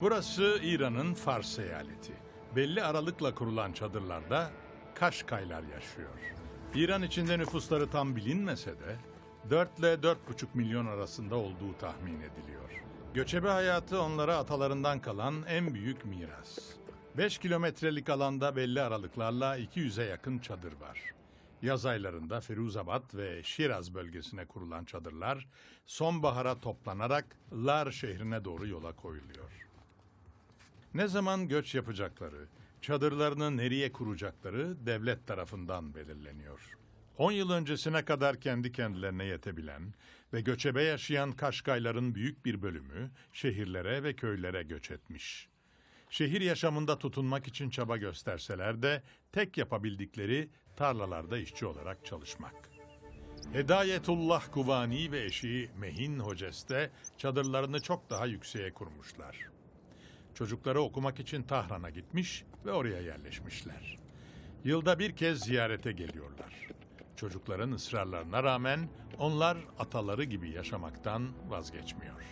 Burası İran'ın Fars eyaleti. Belli aralıkla kurulan çadırlarda Kaşkaylar yaşıyor. İran içinde nüfusları tam bilinmese de 4 ile 4,5 milyon arasında olduğu tahmin ediliyor. Göçebe hayatı onlara atalarından kalan en büyük miras. 5 kilometrelik alanda belli aralıklarla 200'e yakın çadır var. Yaz aylarında Firuzabad ve Şiraz bölgesine kurulan çadırlar sonbahara toplanarak Lar şehrine doğru yola koyuluyor. Ne zaman göç yapacakları, çadırlarını nereye kuracakları devlet tarafından belirleniyor. 10 yıl öncesine kadar kendi kendilerine yetebilen ve göçebe yaşayan Kaşkayların büyük bir bölümü şehirlere ve köylere göç etmiş. Şehir yaşamında tutunmak için çaba gösterseler de tek yapabildikleri tarlalarda işçi olarak çalışmak. Hedayetullah Kuvani ve eşi Mehin Hoceste çadırlarını çok daha yükseğe kurmuşlar. Çocukları okumak için Tahran'a gitmiş ve oraya yerleşmişler. Yılda bir kez ziyarete geliyorlar. Çocukların ısrarlarına rağmen onlar ataları gibi yaşamaktan vazgeçmiyor.